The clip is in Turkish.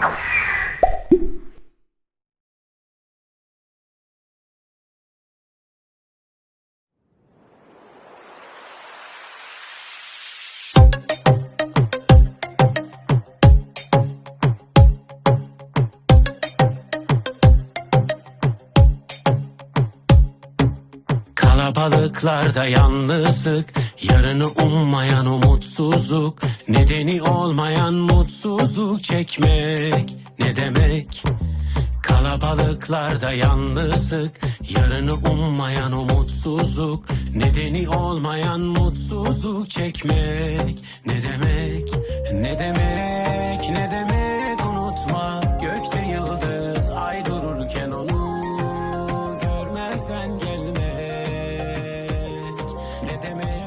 you Kalabalıklarda yalnızlık Yarını ummayan umutsuzluk Nedeni olmayan mutsuzluk çekmek Ne demek? Kalabalıklarda yalnızlık Yarını ummayan umutsuzluk Nedeni olmayan mutsuzluk çekmek Ne demek? Ne demek? te me